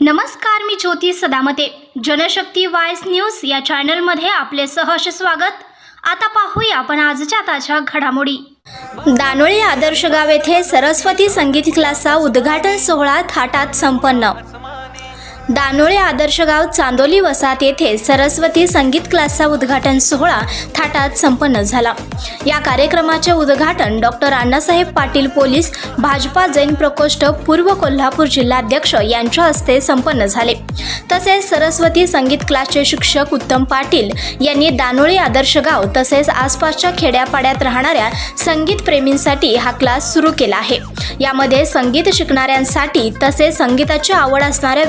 नमस्कार मी ज्योती सदामते. जनशक्ती वायस न्यूज या चॅनलमध्ये आपले सहर्ष स्वागत. आता पाहूया आपण आजच्या ताज्या घडामोडी. दानोळी आदर्श गाव येथे सरस्वती संगीत क्लासचा उद्घाटन सोहळा थाटात संपन्न. दानोळे आदर्श गाव चांदोली वसाहत येथे सरस्वती संगीत क्लासचा उद्घाटन सोहळा थाटात संपन्न झाला. या कार्यक्रमाचे उद्घाटन डॉक्टर अण्णासाहेब पाटील पोलीस भाजपा जैन प्रकोष्ठ पूर्व कोल्हापूर जिल्हाध्यक्ष यांच्या हस्ते संपन्न झाले. तसेच सरस्वती संगीत क्लासचे शिक्षक उत्तम पाटील यांनी दानोळी आदर्श गाव तसेच आसपासच्या खेड्यापाड्यात राहणाऱ्या संगीत प्रेमींसाठी हा क्लास सुरू केला आहे. यामध्ये संगीत शिकणाऱ्यांसाठी तसेच संगीताची आवड असणाऱ्या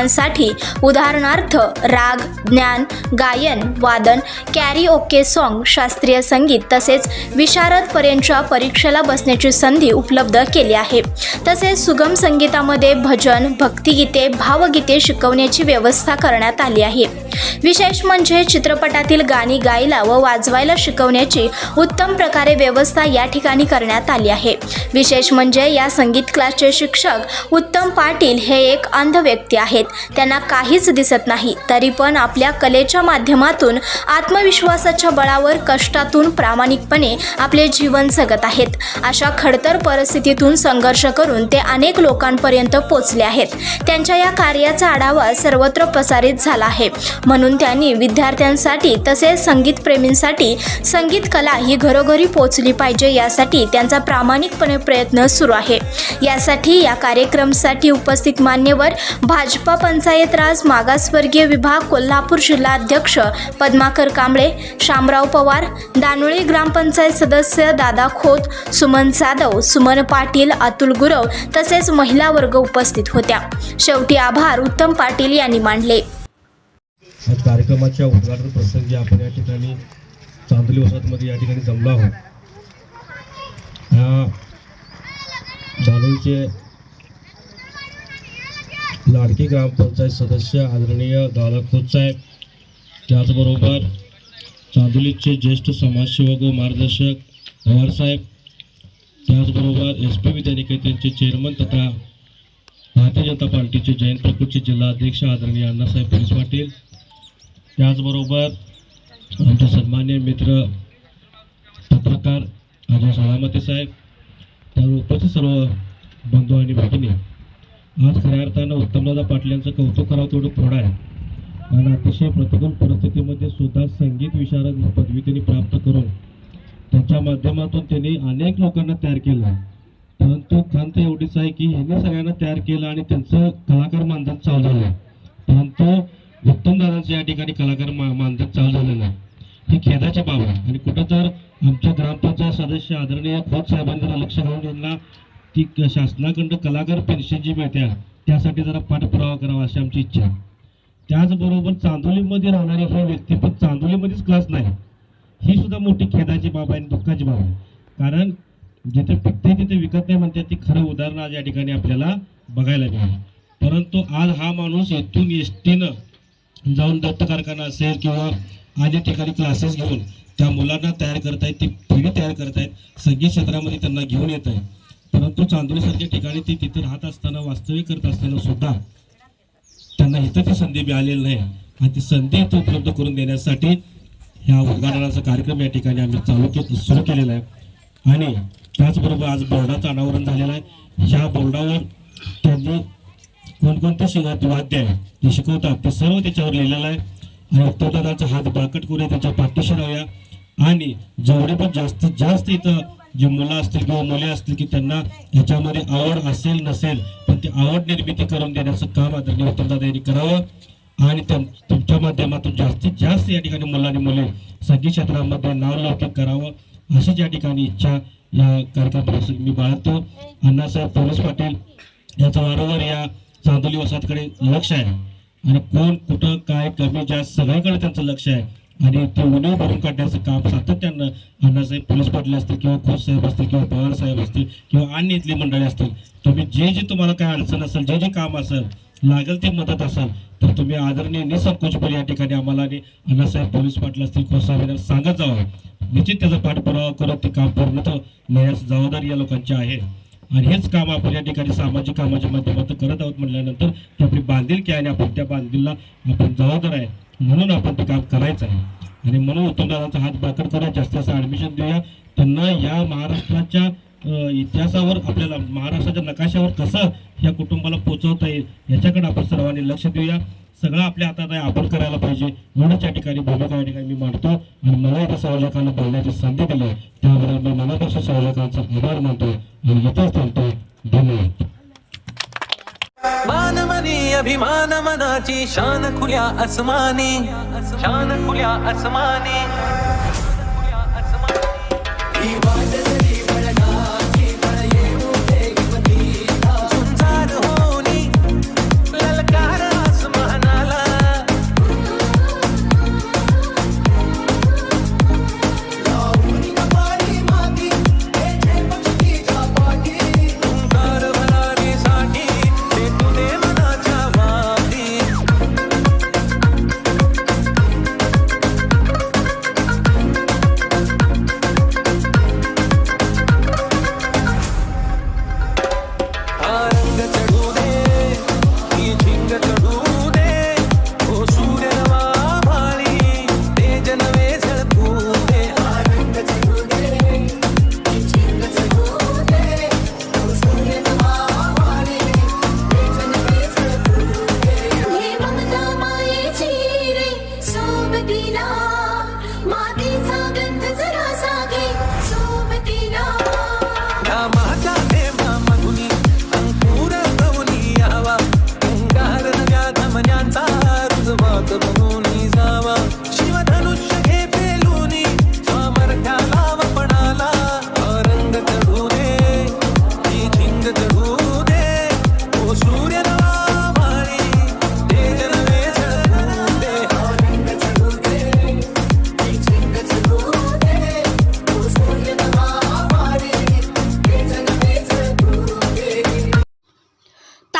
विद्यार्थ्यांसाठी उदाहरणार्थ राग ज्ञान गायन वादन कॅरी ओके सॉन्ग शास्त्रीय संगीत तसेच विशारदपर्यंतच्या परीक्षेला बसण्याची संधी उपलब्ध केली आहे. तसेच सुगम संगीतामध्ये भजन भक्तिगीते भावगीते शिकवण्याची व्यवस्था करण्यात आली आहे. विशेष म्हणजे चित्रपटातील गाणी गायला व वाजवायला शिकवण्याची उत्तम प्रकारे व्यवस्था या ठिकाणी करण्यात आली आहे. विशेष म्हणजे या संगीत क्लासचे शिक्षक उत्तम पाटील हे एक अंध व्यक्ती आहेत. त्यांना काहीच दिसत नाही. तरी पण आपल्या कलेच्या माध्यमातून आत्मविश्वासाच्या बळावर कष्टातून प्रामाणिकपणे आपले जीवन जगत आहेत. अशा खडतर परिस्थितीतून संघर्ष करून ते अनेक लोकांपर्यंत पोचले आहेत. त्यांच्या या कार्याचा आढावा सर्वत्र प्रसारित झाला आहे. म्हणून त्यांनी विद्यार्थ्यांसाठी तसेच संगीतप्रेमींसाठी संगीत कला ही घरोघरी पोचली पाहिजे यासाठी त्यांचा प्रामाणिकपणे प्रयत्न सुरू आहे. यासाठी या कार्यक्रमासाठी उपस्थित मान्यवर भाजपा पंचायत राज मागासवर्गीय विभाग कोल्हापूर जिल्हाध्यक्ष पद्माकर कांबळे शामराव पवार दानोळी ग्रामपंचायत सदस्य दादा खोत सुमन जाधव सुमन पाटील अतुल गुरव तसेच महिला वर्ग उपस्थित होत्या. शेवटी आभार उत्तम पाटील यांनी मांडले. कार्यक्रमाच्या उद्घाटन प्रसंगी आपण या ठिकाणी चांदली वसाहतमध्ये या ठिकाणी जमलो आहोत. दानोळीचे लाडकी ग्रामपंचायत सदस्य आदरणीय दादा खोत साहेब त्याचबरोबर चांदोलीचे ज्येष्ठ समाजसेवक व मार्गदर्शक पवारसाहेब त्याचबरोबर एस पी विद्यानिकेतनचे चेअरमन तथा भारतीय जनता पार्टीचे जैन प्रकृतचे जिल्हाध्यक्ष आदरणीय अण्णासाहेब पोलीस पाटील त्याचबरोबर आमचे सन्मान्य मित्र पत्रकार अजय सलामते साहेब तर उपस्थित सर्व बंधू आणि भगिनी आज खऱ्या अर्थानं उत्तमदादा पाटील यांचं कौतुक करावं तेवढं थोडं आहे. आणि अतिशय प्रतिकूल परिस्थितीमध्ये सुद्धा संगीत विशारद पदवी त्यांनी प्राप्त करून त्याच्या माध्यमातून त्यांनी अनेक लोकांना तयार केलं आहे. परंतु खंत एवढीच आहे की ह्यांनी सगळ्यांना तयार केलं आणि त्यांचं कलाकार मानधन चालू झालं आहे. परंतु उत्तमदादांचं या ठिकाणी कलाकार मा मानधन चालू झालेलं नाही ही खेदाची बाब आहे. आणि कुठं तर आमच्या ग्रामपंचायत सदस्य आदरणीय खोत साहेबांनी लक्ष घालून यांना ती शासनाकडनं शासनाकडं कलाकार पेन्शन जी मिळते त्यासाठी जरा पाठपुरावा करावा अशी आमची इच्छा. आहे त्याचबरोबर चांदोलीमध्ये राहणारी ही व्यक्ती पण चांदोलीमध्येच क्लास नाही. ही सुद्धा मोठी खेदाची बाब आहे आणि दुःखाची बाब आहे. कारण जिथे पिकते तिथे विकत नाही म्हणतात ती खरं उदाहरण आज या ठिकाणी आपल्याला बघायला मिळालं. परंतु आज हा माणूस येथून एस टीनं जाऊन दत्त कारखाना असेल किंवा अनेक ठिकाणी क्लासेस घेऊन त्या मुलांना तयार करतायत ती पिढी तयार करतायत संगीत क्षेत्रामध्ये त्यांना घेऊन येत आहे परंतु चांदोलीसारख्या ठिकाणी ती तिथे राहत असताना वास्तविक करत असताना सुद्धा त्यांना इथं ती संधी मिळालेली नाही. आणि ती संधी इथं उपलब्ध करून देण्यासाठी ह्या उद्घाटनाचा कार्यक्रम या ठिकाणी आम्ही चालू के सुरू केलेला आहे. आणि त्याचबरोबर आज बोर्डाचं अनावरण झालेलं आहे. ह्या बोर्डावर त्यांनी कोणकोणते शिवात वाद्य आहे जे शिकवतात ते सर्व त्याच्यावर लिहिलेलं आहे. आणि उत्तरदादाचा हात बाकट करून त्याच्या पाठीशी राहूया. आणि जेवढे पण जास्तीत जास्त इथं जे मुलं असतील किंवा मुले असतील की त्यांना ह्याच्यामध्ये आवड असेल नसेल पण ती आवड निर्मिती करून देण्याचं काम आदरणीय उत्तमदादा यांनी करावं. आणि तुमच्या माध्यमातून जास्तीत जास्त या ठिकाणी मुलं आणि मुले संगीत क्षेत्रामध्ये नावलौकिक करावं अशीच या ठिकाणी इच्छा या कार्यक्रमापासून मी बाळगतो. अण्णासाहेब पोलीस पाटील याचं वारंवार या चांदोली वसाहतकडे लक्ष आहे. आणि कोण कुठं काय कमी जास्त सगळीकडे त्यांचं लक्ष आहे. आणि ते उणीव भरून काढण्याचं काम सातत्यानं अण्णासाहेब पोलीस पाटील असतील किंवा खोस साहेब असतील किंवा पवार साहेब असतील किंवा अन्य इथली मंडळी असतील तुम्ही जे जे तुम्हाला काय अडचण असेल जे जे काम असेल लागेल ते मदत असेल तर तुम्ही आदरणीय निसंकोचपणे या ठिकाणी आम्हाला आणि अण्णासाहेब पोलीस पाटील असतील खोस साहेब सांगत जावं. निश्चित त्याचा पाठपुरावा करत ते काम पूर्ण नेण्याची जबाबदारी या लोकांची आहे. आणि हेच काम आपण या ठिकाणी सामाजिक कामाच्या माध्यमातून करत आहोत म्हटल्यानंतर ती आपली बांधिलकी आहे आणि आपण त्या बांधिलला आपण जबाबदार आहे. म्हणून आपण ते काम करायचं आहे. आणि म्हणून उत्तमदादांचा हात बाकर करा जास्त जास्त ॲडमिशन देऊया. त्यांना या महाराष्ट्राच्या इतिहासावर आपल्याला महाराष्ट्राच्या नकाशावर कसं या कुटुंबाला पोचवता येईल याच्याकडे आपण सर्वांनी लक्ष देऊया. सगळं आपल्या हातात आहे आपण करायला पाहिजे. एवढंच या ठिकाणी भूमिका या ठिकाणी मी मांडतो. आणि मला इथं संयोजकांना बोलण्याची संधी दिली. त्याबद्दल मी मनापासून संयोजकांचा आभार मानतो. आणि इथंच थांबतो. धन्यवाद. मानमनी अभिमान मनाची शान खुल्या अस्मानी शान खुल्या अस्मानी झुंजार